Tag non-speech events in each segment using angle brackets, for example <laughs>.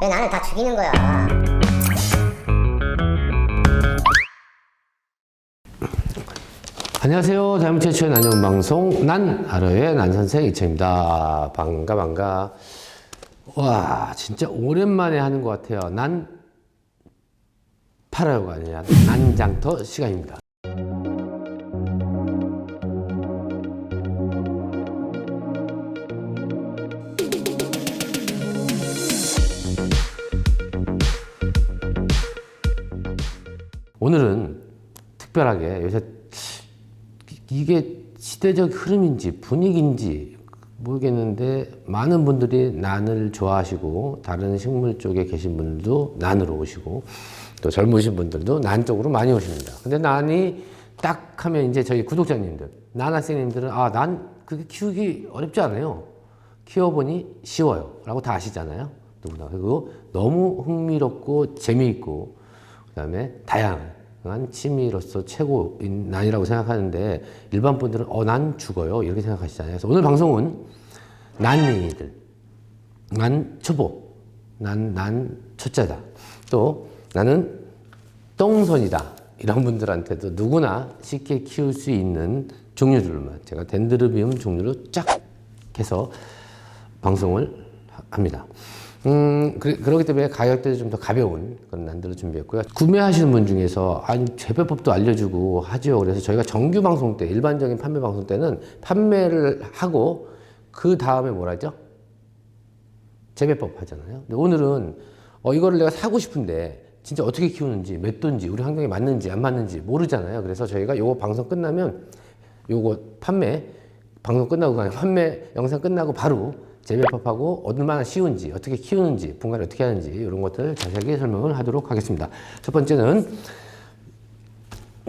왜 나는 다 죽이는 거야? 안녕하세요. 대한민국 최초의 난영 방송 난 아로의 난 선생 이채입니다. 반가 반가. 와 진짜 오랜만에 하는 것 같아요. 난 팔아요가 아니라 난장터 시간입니다. 오늘은 특별하게 요새 이게 시대적 흐름인지 분위기인지 모르겠는데 많은 분들이 난을 좋아하시고 다른 식물 쪽에 계신 분들도 난으로 오시고 또 젊으신 분들도 난 쪽으로 많이 오십니다. 근데 난이 딱 하면 이제 저희 구독자님들, 난 학생님들은 아, 난 그게 키우기 어렵지 않아요. 키워보니 쉬워요. 라고 다 아시잖아요. 누구나. 그리고 너무 흥미롭고 재미있고 그 다음에 다양한 취미로서 최고인 난이라고 생각하는데 일반 분들은 어 난 죽어요 이렇게 생각하시잖아요. 그래서 오늘 방송은 난이들, 난 초보, 난 난 초짜다. 또 나는 똥손이다. 이런 분들한테도 누구나 쉽게 키울 수 있는 종류들만 제가 덴드르비움 종류로 쫙 해서 방송을 하- 합니다. 음, 그, 그렇기 때문에 가격대도 좀 더 가벼운 그런 난들을 준비했고요. 구매하시는 분 중에서, 아니, 재배법도 알려주고 하죠. 그래서 저희가 정규 방송 때, 일반적인 판매 방송 때는 판매를 하고, 그 다음에 뭐라 하죠? 재배법 하잖아요. 근데 오늘은, 어, 이거를 내가 사고 싶은데, 진짜 어떻게 키우는지, 몇 돈지, 우리 환경에 맞는지, 안 맞는지 모르잖아요. 그래서 저희가 요거 방송 끝나면, 요거 판매, 방송 끝나고 판매 영상 끝나고 바로 재배법하고 얼마나 쉬운지 어떻게 키우는지 분갈이 어떻게 하는지 이런 것들 자세하게 설명을 하도록 하겠습니다. 첫 번째는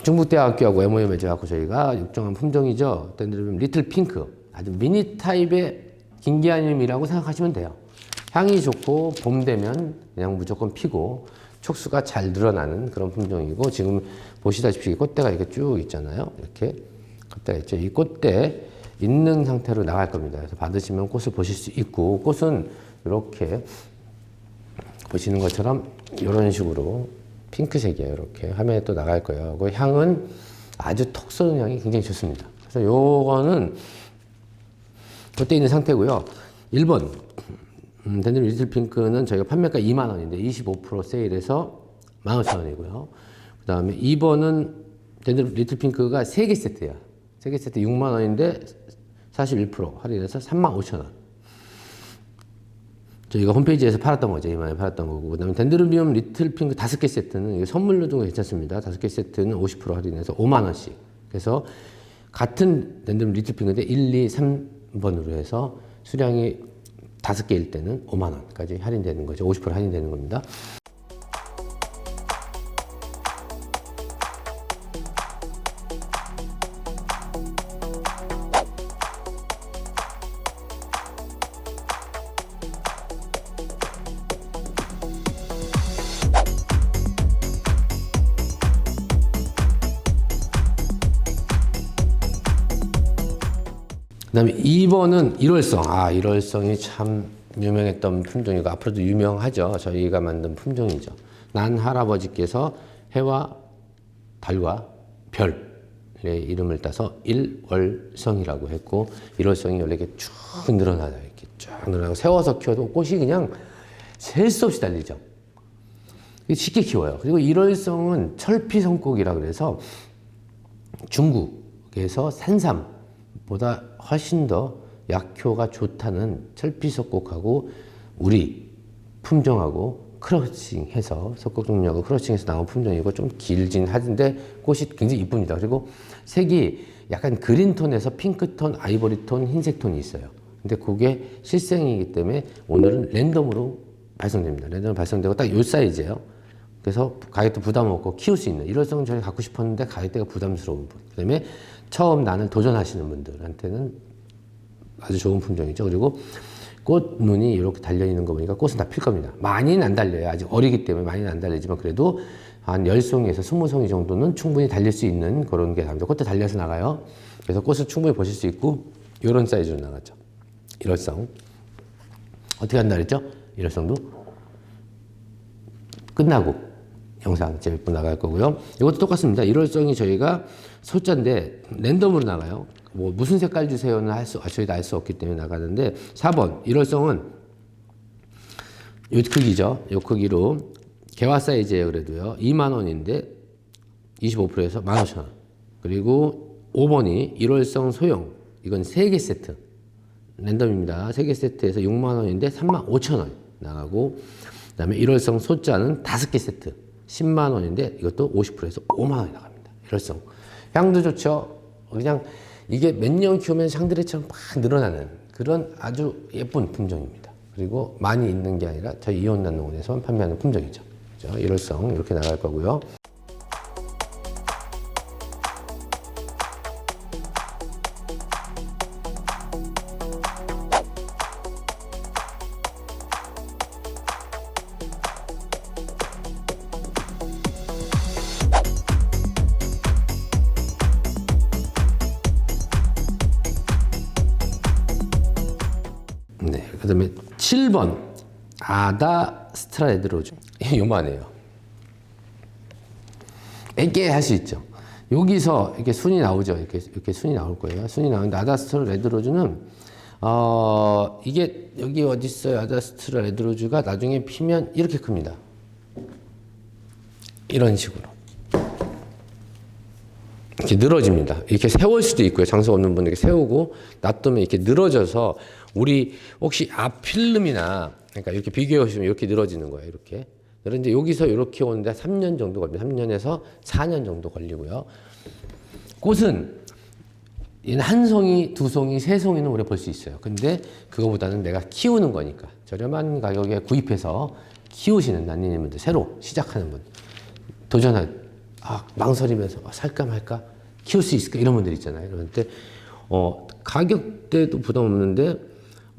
중국대학교하고 MOU 맺어갖고 저희가 육종한 품종이죠. 덴드로비움 리틀 핑크 아주 미니 타입의 긴기아님이라고 생각하시면 돼요. 향이 좋고 봄 되면 그냥 무조건 피고 촉수가 잘 늘어나는 그런 품종이고 지금 보시다시피 꽃대가 이렇게 쭉 있잖아요. 이렇게 꽃대가 있죠. 이 꽃대 있는 상태로 나갈 겁니다. 그래서 받으시면 꽃을 보실 수 있고 꽃은 이렇게 보시는 것처럼 이런 식으로 핑크색이에요. 이렇게 화면에 또 나갈 거예요. 그 향은 아주 톡 쏘는 향이 굉장히 좋습니다. 그래서 요거는 그때 있는 상태고요. 1번 음, 덴드로 리틀 핑크는 저희가 판매가 2만 원인데 25% 세일해서 15,000원이고요. 그 다음에 2번은 덴드로 리틀 핑크가 3개 세트야. 3개 세트 6만 원인데 41% 할인해서 35,000원. 저희가 홈페이지에서 팔았던 거죠. 이만에 팔았던 거고. 그 다음에 덴드로비움 리틀 핑크 다섯 개 세트는 선물로 도 괜찮습니다. 다섯 개 세트는 50% 할인해서 5만원씩. 그래서 같은 덴드로비움 리틀 핑크인데 1, 2, 3번으로 해서 수량이 다섯 개일 때는 5만원까지 할인되는 거죠. 50% 할인되는 겁니다. 다음에 2번은 일월성. 아, 일월성이 참 유명했던 품종이고, 앞으로도 유명하죠. 저희가 만든 품종이죠. 난 할아버지께서 해와 달과 별의 이름을 따서 일월성이라고 했고, 일월성이 원래 이렇게 쭉 늘어나요. 이렇게 쭉 늘어나고, 세워서 키워도 꽃이 그냥 셀 수 없이 달리죠. 쉽게 키워요. 그리고 일월성은 철피성국이라 그래서 중국에서 산삼 보다 훨씬 더 약효가 좋다는 철피석곡하고 우리 품종하고 크러싱해서 석곡 종류하고 크러싱해서 나온 품종이고 좀 길진 하던데 꽃이 굉장히 이쁩니다. 그리고 색이 약간 그린톤에서 핑크톤, 아이보리톤, 흰색톤이 있어요. 근데 그게 실생이기 때문에 오늘은 랜덤으로 발송됩니다. 랜덤으로 발송되고 딱 요 사이즈예요. 그래서 가격도 부담 없고 키울 수 있는 일월성 저희 갖고 싶었는데 가격대가 부담스러운 분. 그다음에 처음 난을 도전하시는 분들한테는 아주 좋은 품종이죠. 그리고 꽃 눈이 이렇게 달려 있는 거 보니까 꽃은 다 필 겁니다. 많이는 안 달려요. 아직 어리기 때문에 많이는 안 달리지만 그래도 한 10송에서 20송이 정도는 충분히 달릴 수 있는 그런 게 나옵니다. 꽃도 달려서 나가요. 그래서 꽃을 충분히 보실 수 있고 이런 사이즈로 나갔죠. 일월성. 어떻게 한다 그랬죠? 일월성도 끝나고 영상 재밌고 나갈 거고요. 이것도 똑같습니다. 일월성이 저희가 소자인데 랜덤으로 나가요. 뭐 무슨 색깔 주세요는 할 수, 저희도 알수 없기 때문에 나가는데 4번 일월성은 요 크기죠. 요 크기로 개화 사이즈예요. 그래도요. 2만 원인데 25%에서 15,000원. 그리고 5번이 일월성 소형. 이건 3개 세트. 랜덤입니다. 3개 세트에서 6만 원인데 3만 5천 원 나가고 그다음에 일월성 소자는 5개 세트. 10만 원인데 이것도 50%에서 5만 원이 나갑니다. 일월성. 향도 좋죠. 그냥 이게 몇 년 키우면 샹드레처럼 막 늘어나는 그런 아주 예쁜 품종입니다. 그리고 많이 있는 게 아니라 저희 이온난 농원에서만 판매하는 품종이죠. 그죠? 일월성 이렇게 나갈 거고요. 7번 아다 스트라이드로즈 <laughs> 요만해요. 애게 할 수 있죠. 여기서 이렇게 순이 나오죠. 이렇게 이렇게 순이 나올 거예요. 순이 나오는데 아다스트라 레드로즈는 어 이게 여기 어디 있어요? 아다스트라 레드로즈가 나중에 피면 이렇게 큽니다. 이런 식으로. 이렇게 늘어집니다. 이렇게 세울 수도 있고요. 장소 없는 분에게 세우고 놔두면 이렇게 늘어져서 우리 혹시 아필름이나 그러니까 이렇게 비교해 보시면 이렇게 늘어지는 거예요. 이렇게. 그런데 여기서 이렇게 오는데 3년 정도 걸립니다. 3년에서 4년 정도 걸리고요. 꽃은 한 송이, 두 송이, 세 송이는 오래 볼 수 있어요. 근데 그거보다는 내가 키우는 거니까 저렴한 가격에 구입해서 키우시는 난니님들 새로 시작하는 분 도전할 아, 망설이면서 아, 살까 말까 키울 수 있을까 이런 분들 있잖아요. 때 어, 가격대도 부담 없는데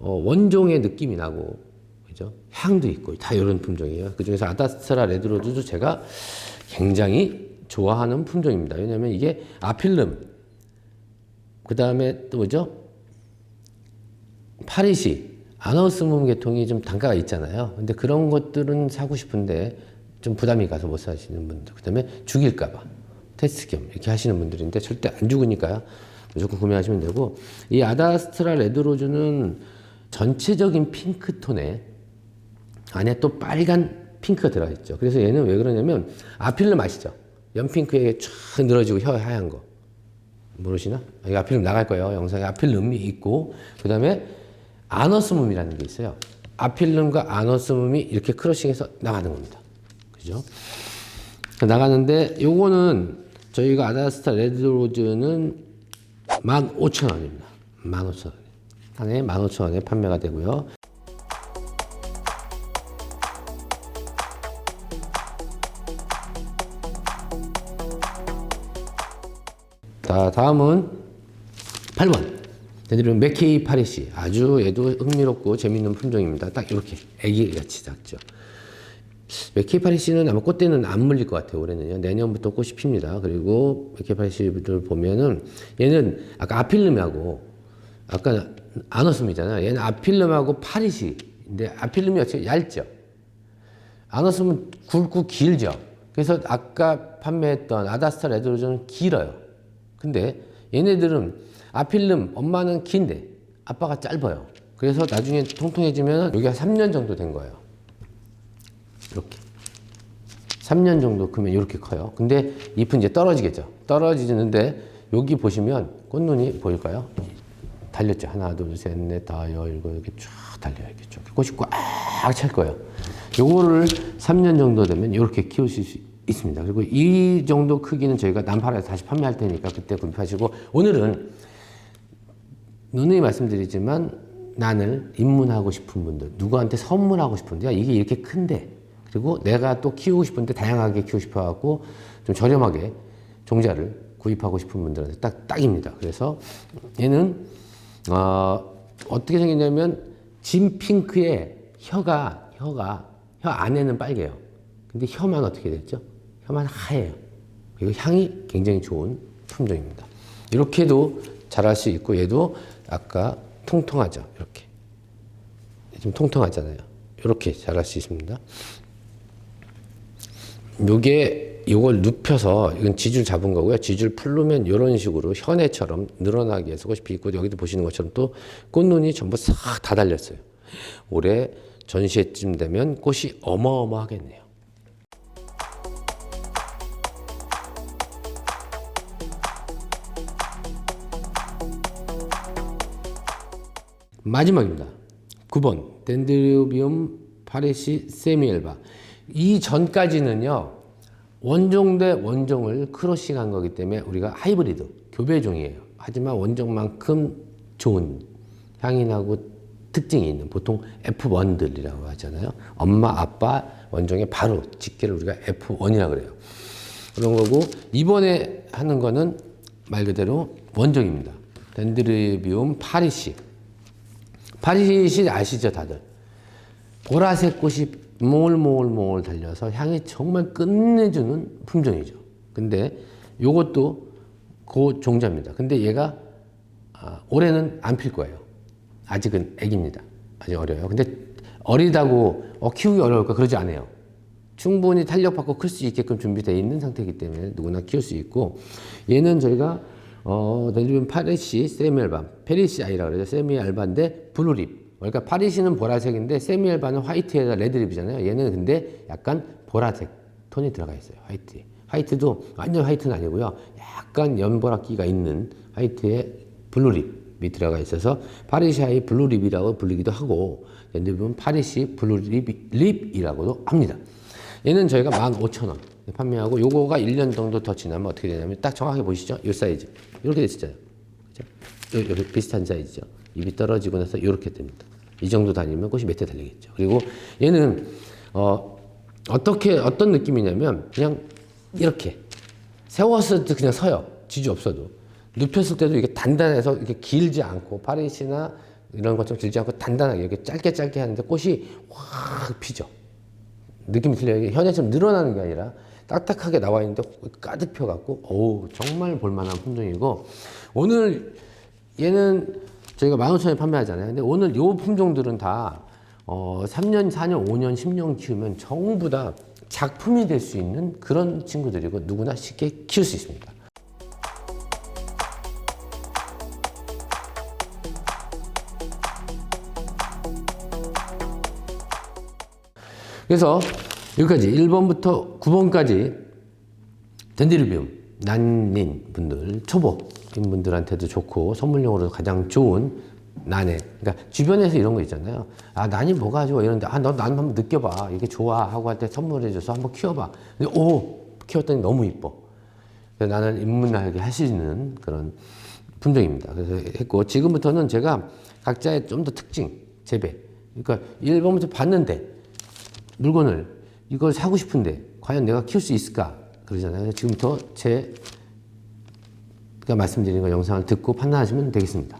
어, 원종의 느낌이 나고 그죠? 향도 있고 다 이런 품종이에요. 그 중에서 아다스트라 레드로즈도 제가 굉장히 좋아하는 품종입니다. 왜냐하면 이게 아필름 그 다음에 또 뭐죠? 파리시 아너스문 계통이 좀 단가가 있잖아요. 근데 그런 것들은 사고 싶은데 좀 부담이 가서 못 사시는 분들. 그 다음에 죽일까봐 테스트 겸 이렇게 하시는 분들인데 절대 안 죽으니까요. 무조건 구매하시면 되고 이 아다스트라 레드로즈는 전체적인 핑크톤에 안에 또 빨간 핑크가 들어있죠. 그래서 얘는 왜 그러냐면 아필름 아시죠? 연핑크에 쫙 늘어지고 혀 하얀 거. 모르시나? 여기 아필름 나갈 거예요. 영상에 아필름이 있고 그 다음에 아너스뭄이라는 게 있어요. 아필름과 아너스뭄이 이렇게 크러싱해서 나가는 겁니다. 그죠? 나가는데 요거는 저희가 아다스타 레드로즈는 15,000원입니다. 15,000원. 하나에 15,000원에 판매가 되고요. 자, 다음은 8번. 얘들은 맥케이 파리시. 아주 얘도 흥미롭고 재밌는 품종입니다. 딱 이렇게 애기같이 작죠. 맥케이 파리시는 아마 꽃대는 안 물릴 것 같아요. 올해는요. 내년부터 꽃이 핍니다. 그리고 맥케이 파리시를 보면은 얘는 아까 아필름하고 아까 아너스움이잖아요. 얘는 아필름하고 파리시. 근데 아필름이 어떻게 얇죠. 아너스움은 굵고 길죠. 그래서 아까 판매했던 아다스타 레드로즈는 길어요. 근데 얘네들은 아필름 엄마는 긴데 아빠가 짧아요. 그래서 나중에 통통해지면 여기가 3년 정도 된 거예요. 이렇게. 3년 정도 크면 이렇게 커요. 근데 잎은 이제 떨어지겠죠. 떨어지는데 여기 보시면 꽃눈이 보일까요? 달렸죠. 하나, 둘, 셋, 넷, 다, 여, 일곱, 이렇게 쫙 달려요. 이렇게 쭉. 꽃이 꽉 찰 거예요. 요거를 3년 정도 되면 이렇게 키우실 수 있습니다. 그리고 이 정도 크기는 저희가 난파라에서 다시 판매할 테니까 그때 구입하시고 오늘은 누누이 말씀드리지만 난을 입문하고 싶은 분들, 누구한테 선물하고 싶은데 야, 이게 이렇게 큰데 그리고 내가 또 키우고 싶은데 다양하게 키우고 싶어 갖고 좀 저렴하게 종자를 구입하고 싶은 분들한테 딱 딱입니다. 그래서 얘는 어, 어떻게 생겼냐면 진 핑크에 혀가 혀가 혀 안에는 빨개요. 근데 혀만 어떻게 됐죠? 혀만 하얘요. 그리고 향이 굉장히 좋은 품종입니다. 이렇게도 자랄 수 있고 얘도 아까 통통하죠. 이렇게 좀 통통하잖아요. 이렇게 자랄 수 있습니다. 요게 요걸 눕혀서 이건 지줄 잡은 거고요. 지줄 풀르면 이런 식으로 현애처럼 늘어나게 해서 꽃이 피고 여기도 보시는 것처럼 또 꽃눈이 전부 싹 다 달렸어요. 올해 전시회쯤 되면 꽃이 어마어마하겠네요. 마지막입니다. 9번 덴드리비움 파리시 세미엘바. 이 전까지는요. 원종 대 원종을 크로싱한 거기 때문에 우리가 하이브리드 교배종이에요. 하지만 원종만큼 좋은 향이 나고 특징이 있는 보통 F1들이라고 하잖아요. 엄마 아빠 원종의 바로 직계를 우리가 F1이라고 그래요. 그런 거고 이번에 하는 거는 말 그대로 원종입니다. 덴드리비움 파리시. 파리시 아시죠 다들? 보라색 꽃이 몽글몽글몽글 달려서 향이 정말 끝내주는 품종이죠. 근데 요것도 그 종자입니다. 근데 얘가 아, 올해는 안 필 거예요. 아직은 애기입니다. 아직 어려요. 근데 어리다고 어, 키우기 어려울까 그러지 않아요. 충분히 탄력받고 클 수 있게끔 준비되어 있는 상태이기 때문에 누구나 키울 수 있고 얘는 저희가 어, 덴드리움 파리시 세미알반 페리시 아이라 그러죠. 세미알반인데 블루립. 그러니까 파리시는 보라색인데 세미알반은 화이트에다 레드립이잖아요. 얘는 근데 약간 보라색 톤이 들어가 있어요. 화이트. 화이트도 완전 화이트는 아니고요. 약간 연보라기가 있는 화이트에 블루립이 들어가 있어서 파리시아이 블루립이라고 불리기도 하고 덴드리움 파리시 블루립이라고도 합니다. 얘는 저희가 15,000원 판매하고 요거가 1년 정도 더 지나면 어떻게 되냐면 딱 정확히 보시죠. 요 사이즈. 이렇게 됐었잖아요. 그죠? 요- 요렇게 비슷한 사이즈죠. 입이 떨어지고 나서 이렇게 됩니다. 이 정도 다니면 꽃이 몇 대 달리겠죠. 그리고 얘는 어, 어떻게 어떤 느낌이냐면 그냥 이렇게 세웠을 때 그냥 서요. 지지 없어도 눕혔을 때도 이게 단단해서 이렇게 길지 않고 파리시나 이런 것처럼 길지 않고 단단하게 이렇게 짧게 짧게 하는데 꽃이 확 피죠. 느낌이 틀려요. 이게 현애처럼 늘어나는 게 아니라 딱딱하게 나와 있는데 가득 펴갖고 어우 정말 볼만한 품종이고 오늘 얘는 저희가 15,000원에 판매하잖아요. 근데 오늘 요 품종들은 다 어, 3년, 4년, 5년, 10년 키우면 전부 다 작품이 될 수 있는 그런 친구들이고 누구나 쉽게 키울 수 있습니다. 그래서 여기까지 1번부터 9번까지 덴드리비움 난닌 분들 초보인 분들한테도 좋고 선물용으로 가장 좋은 난해. 그러니까 주변에서 이런 거 있잖아요. 아 난이 뭐가 좋아? 이런데 아 너 난 한번 느껴봐. 이게 좋아 하고 할 때 선물해줘서 한번 키워봐. 근데 오! 키웠더니 너무 이뻐. 그래서 나는 입문하게 있는 그런 품종입니다. 그래서 했고 지금부터는 제가 각자의 좀 더 특징 재배. 그러니까 1번부터 봤는데 물건을 이걸 사고 싶은데 과연 내가 키울 수 있을까? 그러잖아요. 지금부터 제 가 말씀드린 거 영상을 듣고 판단하시면 되겠습니다.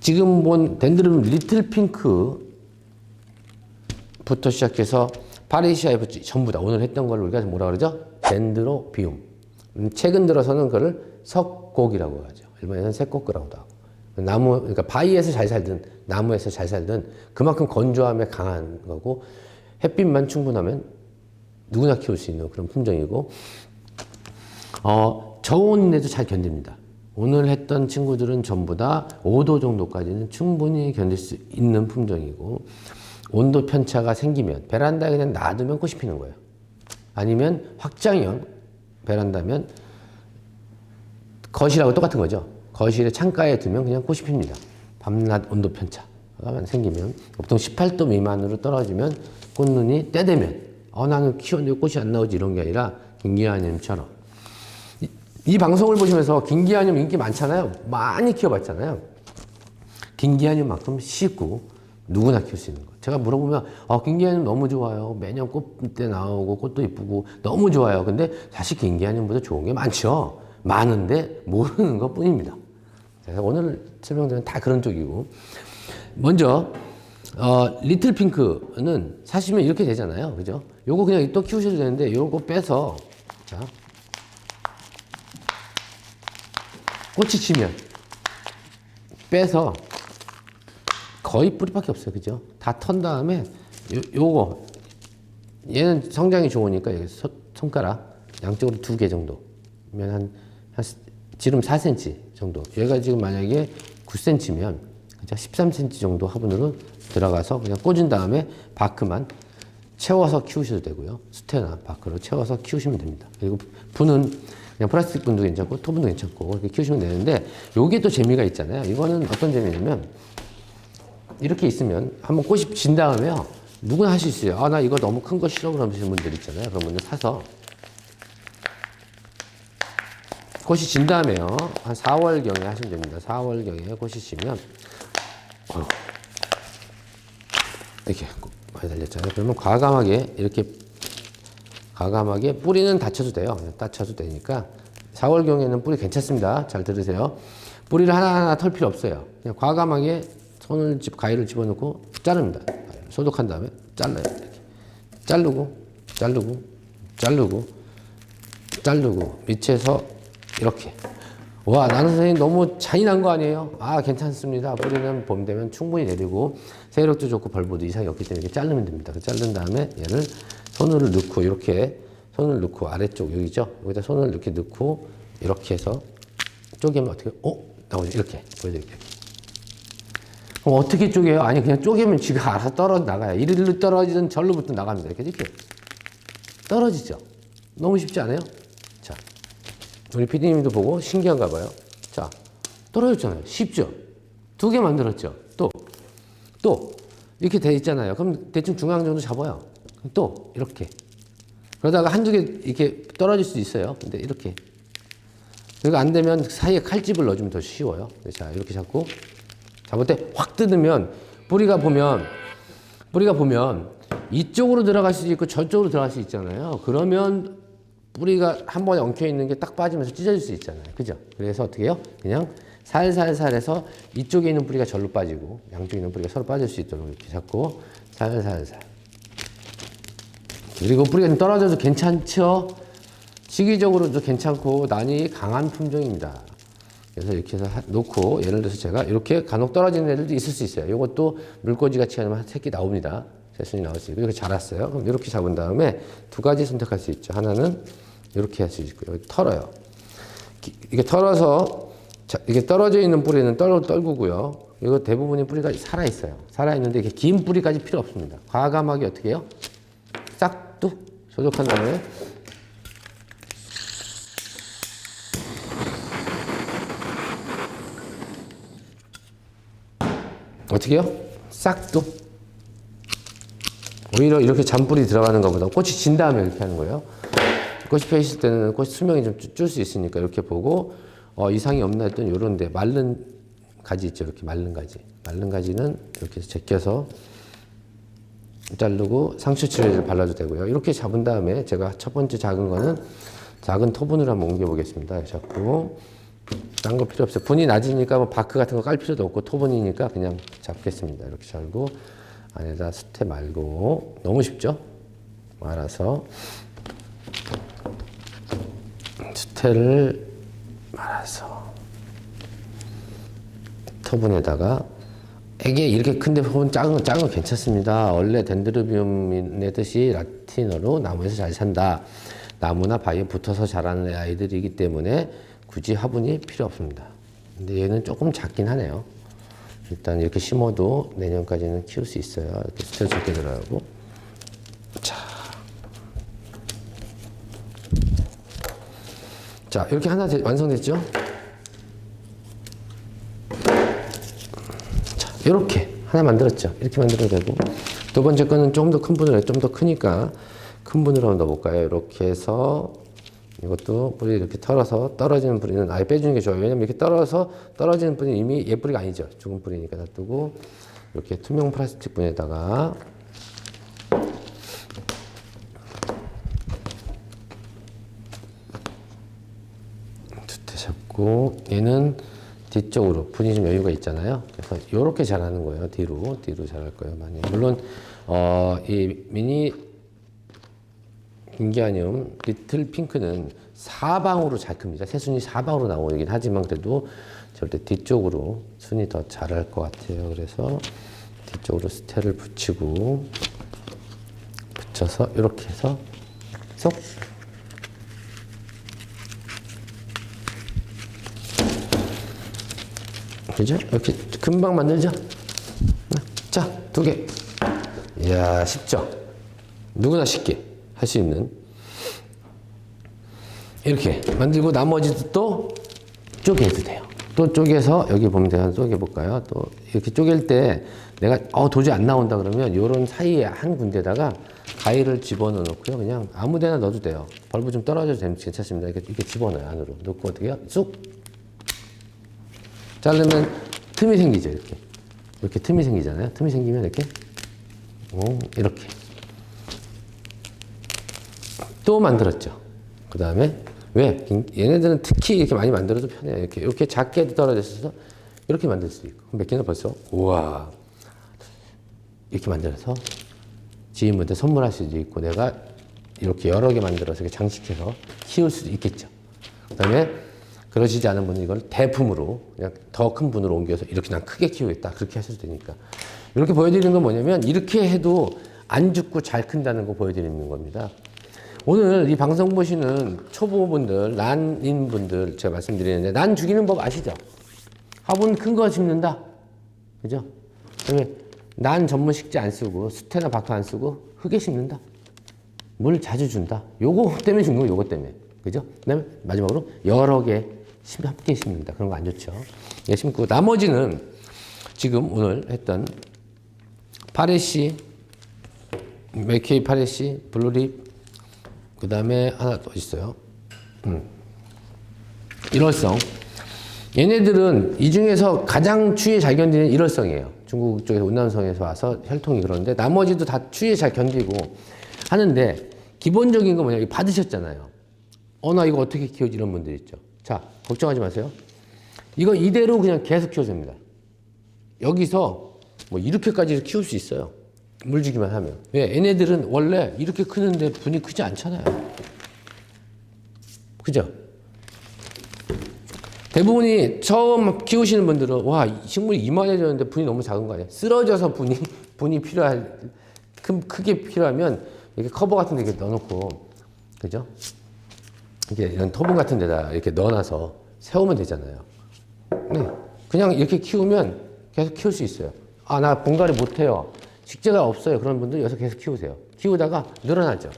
지금 본 덴드름 리틀 핑크부터 시작해서 파리시아이부터 전부 다 오늘 했던 걸 우리가 뭐라 그러죠? 덴드로비움. 음, 최근 들어서는 그를 석곡이라고 하죠. 일본에서는 새꽃이라고도 하고. 나무, 그러니까 바위에서 잘 살든 나무에서 잘 살든 그만큼 건조함에 강한 거고 햇빛만 충분하면 누구나 키울 수 있는 그런 품종이고 어, 저온인데도 잘 견딥니다. 오늘 했던 친구들은 전부 다 5도 정도까지는 충분히 견딜 수 있는 품종이고 온도 편차가 생기면 베란다에 그냥 놔두면 꽃이 피는 거예요. 아니면 확장형 베란다면 거실하고 똑같은 거죠. 거실에 창가에 두면 그냥 꽃이 핍니다. 밤낮 온도 편차가 생기면 보통 18도 미만으로 떨어지면 꽃눈이 때 되면 어 나는 키웠는데 꽃이 안 나오지 이런 게 아니라 김기아님처럼 이, 이 방송을 보시면서 김기아님 인기 많잖아요. 많이 키워봤잖아요. 김기아님만큼 쉽고 누구나 키울 수 있는 거. 제가 물어보면 어, 김기아님 너무 좋아요. 매년 꽃 때 나오고 꽃도 이쁘고 너무 좋아요. 근데 사실 김기아님보다 좋은 게 많죠. 많은데 모르는 것 뿐입니다. 그래서 오늘 설명드린 다 그런 쪽이고 먼저 어, 리틀 핑크는 사시면 이렇게 되잖아요. 그죠? 요거 그냥 또 키우셔도 되는데 요거 빼서 자 꽃이 치면 빼서 거의 뿌리밖에 없어요. 그죠? 다 턴 다음에 요, 요거 얘는 성장이 좋으니까 여기 소- 손가락 양쪽으로 두 개 정도. 면 한, 한 스- 지름 4cm 정도. 얘가 지금 만약에 9cm면 그죠? 13cm 정도 화분으로 들어가서 그냥 꽂은 다음에 바크만 채워서 키우셔도 되고요. 스테나 바크로 채워서 키우시면 됩니다. 그리고 분은 그냥 플라스틱 분도 괜찮고 토분도 괜찮고 그렇게 키우시면 되는데 요게 또 재미가 있잖아요. 이거는 어떤 재미냐면 이렇게 있으면 한번 꽃이 진 다음에요. 누구나 할수 있어요. 아, 나 이거 너무 큰 거 싫어 그러시는 분들 있잖아요. 분들 사서 꽃이 진 다음에요. 한 4월경에 하시면 됩니다. 4월경에 꽃이 지면 어휴, 이렇게 많이 달렸잖아요. 그러면 과감하게 이렇게 과감하게 뿌리는 다쳐도 돼요. 다쳐도 되니까 4월경에는 뿌리 괜찮습니다. 잘 들으세요. 뿌리를 하나하나 털 필요 없어요. 그냥 과감하게 손을 집 가위를 집어넣고 자릅니다. 소독한 다음에 잘라요. 이렇게. 자르고 자르고 자르고 자르고 밑에서 이렇게 와 나는 선생님 너무 잔인한 거 아니에요? 아 괜찮습니다. 뿌리는 봄 되면 충분히 내리고 세력도 좋고 벌보도 이상이 없기 때문에 이렇게 자르면 됩니다. 그 자른 다음에 얘를 손으로 넣고 이렇게 손을 넣고 아래쪽 여기죠? 여기다 손을 이렇게 넣고 이렇게 해서 쪼개면 어떻게? 어 나오죠? 이렇게 보여드릴게요. 그럼 어떻게 쪼개요? 아니 그냥 쪼개면 지가 알아서 떨어져 나가요. 이리로 떨어지든 절로부터 나갑니다. 이렇게 이렇게 떨어지죠. 너무 쉽지 않아요? 자, 우리 PD님도 보고 신기한가 봐요. 자, 떨어졌잖아요. 쉽죠? 두 개 만들었죠? 또, 또, 이렇게 돼 있잖아요. 그럼 대충 중앙 정도 잡아요. 또, 이렇게. 그러다가 한두 개 이렇게 떨어질 수 있어요. 근데 이렇게. 그리고 안 되면 사이에 칼집을 넣어주면 더 쉬워요. 자, 이렇게 잡고, 잡을 때 확 뜯으면, 뿌리가 보면, 뿌리가 보면, 이쪽으로 들어갈 수도 있고 저쪽으로 들어갈 수 있잖아요. 그러면 뿌리가 한 번에 엉켜 있는 게 딱 빠지면서 찢어질 수 있잖아요. 그죠? 그래서 어떻게 해요? 그냥 살살살 해서 이쪽에 있는 뿌리가 절로 빠지고 양쪽에 있는 뿌리가 서로 빠질 수 있도록 이렇게 잡고 살살살. 그리고 뿌리가 좀 떨어져도 괜찮죠? 시기적으로도 괜찮고 난이 강한 품종입니다. 그래서 이렇게 해서 하- 놓고 예를 들어서 제가 이렇게 간혹 떨어지는 애들도 있을 수 있어요. 이것도 물꽂이 같이 하면 한 새끼 나옵니다. 새순이 나올 수 있고 이렇게 자랐어요. 그럼 이렇게 잡은 다음에 두 가지 선택할 수 있죠. 하나는 이렇게 할 수 있고 여기 털어요. 기- 이게 털어서 자, 이게 떨어져 있는 뿌리는 떨, 떨구고요. 이거 대부분의 뿌리가 살아 있어요. 살아 있는데 이게 긴 뿌리까지 필요 없습니다. 과감하게 어떻게 해요? 싹둑 소독한 다음에 어떻게 해요? 싹둑 오히려 이렇게 잔뿌리 들어가는 것보다 꽃이 진 다음에 이렇게 하는 거예요. 꽃이 펴 있을 때는 꽃 수명이 좀 줄 수 있으니까 이렇게 보고 어, 이상이 없나 했더니 이런데 마른 가지 있죠. 이렇게 마른 가지. 마른 가지는 이렇게 제껴서 자르고 상추 치료제를 발라도 되고요. 이렇게 잡은 다음에 제가 첫 번째 작은 거는 작은 토분으로 한번 옮겨 보겠습니다. 잡고 딴 거 필요 없어요. 분이 낮으니까 뭐 바크 같은 거 깔 필요도 없고 토분이니까 그냥 잡겠습니다. 이렇게 잘고 안에다 스테 말고 너무 쉽죠? 말아서 스테를 말아서 토분에다가 이게 이렇게 큰데 혹은 작은 건 작은 건 괜찮습니다. 원래 덴드로비움의 뜻이 라틴어로 나무에서 잘 산다. 나무나 바위에 붙어서 자라는 아이들이기 때문에 굳이 화분이 필요 없습니다. 근데 얘는 조금 작긴 하네요. 일단 이렇게 심어도 내년까지는 키울 수 있어요. 이렇게 스테를 적게 들어가고. 자, 이렇게 하나 되- 완성됐죠? 이렇게 하나 만들었죠. 이렇게 만들어야 되고 두 번째 거는 좀 더 큰 분으로 좀 더 크니까 큰 분으로 한번 넣어볼까요? 이렇게 해서 이것도 뿌리 이렇게 털어서 떨어지는 뿌리는 아예 빼주는 게 좋아요. 왜냐면 이렇게 떨어서 떨어지는 뿌리는 이미 얘 뿌리가 아니죠. 죽은 뿌리니까 놔두고 이렇게 투명 플라스틱 분에다가 잡고 얘는 뒤쪽으로 분이 좀 여유가 있잖아요. 그래서 이렇게 자라는 거예요. 뒤로 뒤로 자랄 거예요. 많이 물론 어, 이 미니 인기아늄 리틀 핑크는 사방으로 잘 큽니다. 새순이 사방으로 나오긴 하지만 그래도 절대 뒤쪽으로 순이 더 자랄 것 같아요. 그래서 뒤쪽으로 스테를 붙이고 붙여서 이렇게 해서 쏙 그죠? 이렇게 금방 만들죠? 자, 두 개. 이야, 쉽죠? 누구나 쉽게 할 수 있는. 이렇게 만들고 나머지도 또 쪼개도 돼요. 또 쪼개서 여기 보면 돼요. 쪼개볼까요? 또 이렇게 쪼갤 때 내가 어, 도저히 안 나온다 그러면 요런 사이에 한 군데다가 가위를 집어넣어 놓고요. 그냥 아무 데나 넣어도 돼요. 벌브 좀 떨어져도 괜찮습니다. 이렇게, 이렇게 집어넣어요. 안으로. 넣고 어떻게 해요? 쑥 자르면 틈이 생기죠 이렇게. 이렇게 틈이 생기잖아요. 틈이 생기면 이렇게. 오, 이렇게. 또 만들었죠. 그 다음에 왜? 얘네들은 특히 이렇게 많이 만들어도 편해요. 이렇게 이렇게 작게 떨어져 있어서 이렇게 만들 수 있고. 몇 개나 벌써? 우와. 이렇게 만들어서 지인분한테 선물할 수도 있고 내가 이렇게 여러 개 만들어서 이렇게 장식해서 키울 수도 있겠죠. 그 다음에 그러시지 않은 분은 이걸 대품으로 그냥 더 큰 분으로 옮겨서 이렇게 난 크게 키우겠다 그렇게 하셔도 되니까 이렇게 보여드리는 건 뭐냐면 이렇게 해도 안 죽고 잘 큰다는 거 보여드리는 겁니다. 오늘 이 방송 보시는 초보분들, 난인 분들 제가 말씀드리는데 난 죽이는 법 아시죠? 화분 큰거 심는다. 그죠? 그다음에 난 전문 식재 안 쓰고 수태나 박토 안 쓰고 흙에 심는다. 물 자주 준다. 요거 때문에 죽는 거 요거 때문에. 그죠? 그다음에 마지막으로 여러 개 심- 함께 심는다. 그런 거 안 좋죠. 예, 심고 나머지는 지금 오늘 했던 파레시, 메케이 파레시, 블루립, 그 다음에 하나 더 있어요. 음. 일월성. 얘네들은 이 중에서 가장 추위에 잘 견디는 일월성이에요. 중국 쪽에서 운남성에서 와서 혈통이 그러는데 나머지도 다 추위에 잘 견디고 하는데 기본적인 거 뭐냐, 받으셨잖아요. 어, 나 이거 어떻게 키우지? 이런 분들 있죠. 자, 걱정하지 마세요. 이거 이대로 그냥 계속 키워도 됩니다. 여기서 뭐 이렇게까지 키울 수 있어요. 물 주기만 하면. 왜? 얘네들은 원래 이렇게 크는데 분이 크지 않잖아요. 그죠? 대부분이 처음 키우시는 분들은 와, 이 식물이 이만해졌는데 분이 너무 작은 거 아니야? 쓰러져서 분이, <laughs> 분이 필요할, 큰, 크게 필요하면 이렇게 커버 같은 데 이렇게 넣어놓고, 그죠? 이렇게 이런 토분 같은 데다 이렇게 넣어놔서 세우면 되잖아요. 네. 그냥 이렇게 키우면 계속 키울 수 있어요. 아, 나 분갈이 못해요. 식재가 없어요. 그런 분들 여기서 계속 키우세요. 키우다가 늘어나죠.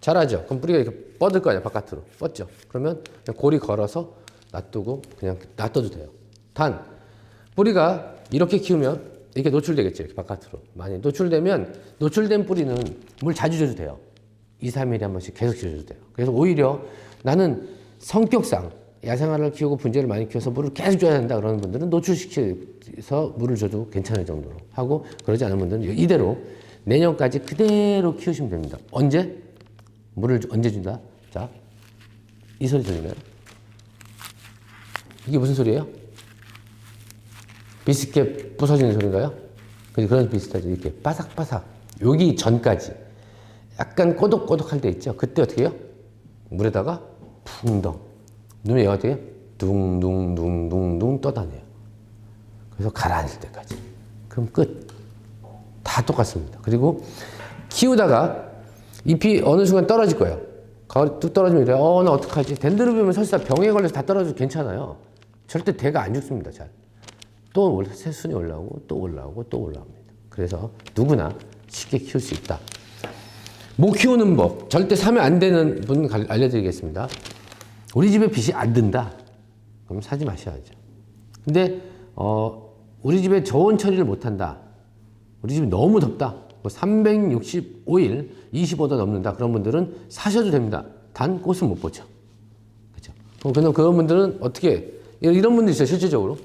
자라죠. 그럼 뿌리가 이렇게 뻗을 거 아니야, 바깥으로. 뻗죠. 그러면 고리 걸어서 놔두고 그냥 놔둬도 돼요. 단, 뿌리가 이렇게 키우면 이렇게 노출되겠죠. 이렇게 바깥으로. 많이 노출되면 노출된 뿌리는 물 자주 줘도 돼요. 2, 3일에 한 번씩 계속 줘도 돼요. 그래서 오히려 나는 성격상 야생화를 키우고 분재를 많이 키워서 물을 계속 줘야 된다 그러는 분들은 노출시켜서 물을 줘도 괜찮을 정도로 하고 그러지 않은 분들은 이대로 내년까지 그대로 키우시면 됩니다. 언제? 물을 주- 언제 준다? 자, 이 소리 들리나요? 이게 무슨 소리예요? 비스켓 부서지는 소리인가요? 그런 비슷하죠. 이렇게 바삭바삭. 여기 전까지 약간 꼬독꼬독할 때 있죠. 그때 어떻게 해요? 물에다가 풍덩. 눈에 어떻게 해요? 둥둥둥둥둥 떠다녀요. 그래서 가라앉을 때까지. 그럼 끝. 다 똑같습니다. 그리고 키우다가 잎이 어느 순간 떨어질 거예요. 가을이 뚝 떨어지면 이래, 어, 나 어떡하지? 덴드로비움은 설사 병에 걸려서 다 떨어져도 괜찮아요. 절대 대가 안 죽습니다, 잘. 또 올- 새순이 올라오고, 또 올라오고, 또 올라옵니다. 그래서 누구나 쉽게 키울 수 있다. 못 키우는 법, 절대 사면 안 되는 분 갈- 알려드리겠습니다. 우리 집에 빛이 안 든다. 그럼 사지 마셔야죠. 근데, 어, 우리 집에 저온 처리를 못 한다. 우리 집이 너무 덥다. 뭐 365일 25도 넘는다. 그런 분들은 사셔도 됩니다. 단 꽃은 못 보죠. 그죠? 그럼 그런 분들은 어떻게, 이런 분들 있어요, 실질적으로.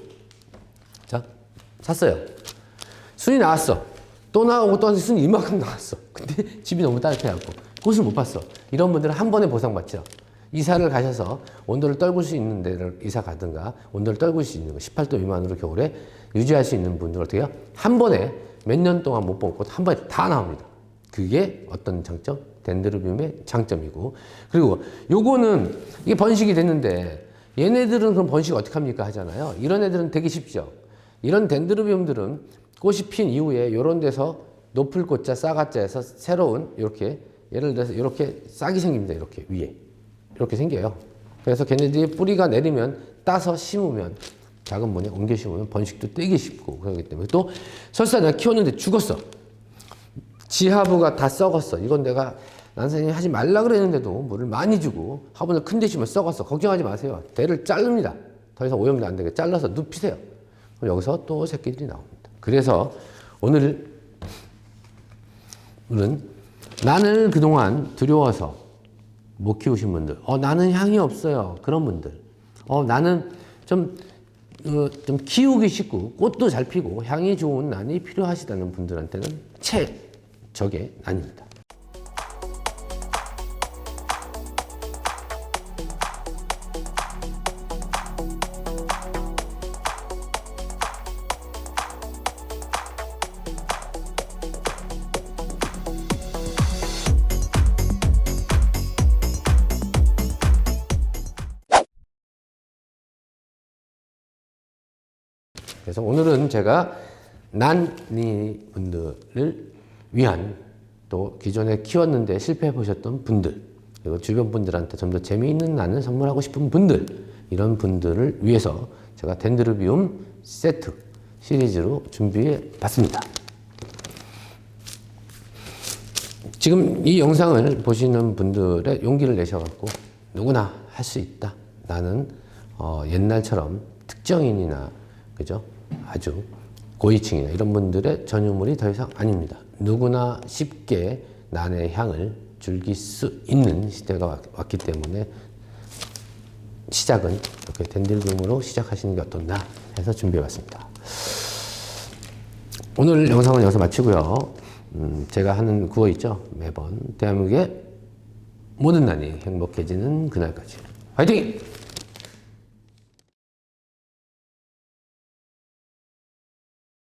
자, 샀어요. 순이 나왔어. 또 나오고 또 순이 이만큼 나왔어. 근데 <laughs> 집이 너무 따뜻해갖고 꽃을 못 봤어. 이런 분들은 한 번에 보상받죠. 이사를 가셔서 온도를 떨굴 수 있는 데를 이사 가든가 온도를 떨굴 수 있는 거 18도 미만으로 겨울에 유지할 수 있는 분들 어떻게 해요? 한 번에 몇 년 동안 못본꽃한 번에 다 나옵니다. 그게 어떤 장점? 덴드로비움의 장점이고 그리고 요거는 이게 번식이 됐는데 얘네들은 그럼 번식 어떻게 합니까 하잖아요. 이런 애들은 되게 쉽죠. 이런 덴드로비움들은 꽃이 핀 이후에 이런 데서 높을 꽃자 싸가자에서 새로운 이렇게 예를 들어서 이렇게 싹이 생깁니다. 이렇게 위에 이렇게 생겨요. 그래서 걔네들이 뿌리가 내리면 따서 심으면 작은 문에 옮겨 심으면 번식도 떼기 쉽고 그렇기 때문에 또 설사 내가 키웠는데 죽었어. 지하부가 다 썩었어. 이건 내가 난선생님 하지 말라 그랬는데도 물을 많이 주고 화분을 큰 데 심으면 썩었어. 걱정하지 마세요. 대를 자릅니다. 더 이상 오염도 안 되게 잘라서 눕히세요. 그럼 여기서 또 새끼들이 나옵니다. 그래서 오늘 은 나는 그동안 두려워서 못 키우신 분들, 어, 나는 향이 없어요. 그런 분들, 어, 나는 좀, 어, 좀 키우기 쉽고 꽃도 잘 피고 향이 좋은 난이 필요하시다는 분들한테는 최적의 난입니다. 그래서 오늘은 제가 난니 분들을 위한 또 기존에 키웠는데 실패해 보셨던 분들 그리고 주변 분들한테 좀 더 재미있는 난을 선물하고 싶은 분들 이런 분들을 위해서 제가 덴드르비움 세트 시리즈로 준비해 봤습니다. 지금 이 영상을 보시는 분들의 용기를 내셔갖고 누구나 할 수 있다. 나는 어, 옛날처럼 특정인이나 그죠? 아주 고위층이나 이런 분들의 전유물이 더 이상 아닙니다. 누구나 쉽게 난의 향을 즐길 수 있는 시대가 왔- 왔기 때문에 시작은 이렇게 덴딜금으로 시작하시는 게 어떻나 해서 준비해봤습니다. 오늘 영상은 여기서 마치고요. 음, 제가 하는 구호 있죠. 매번 대한민국의 모든 난이 행복해지는 그날까지. 화이팅!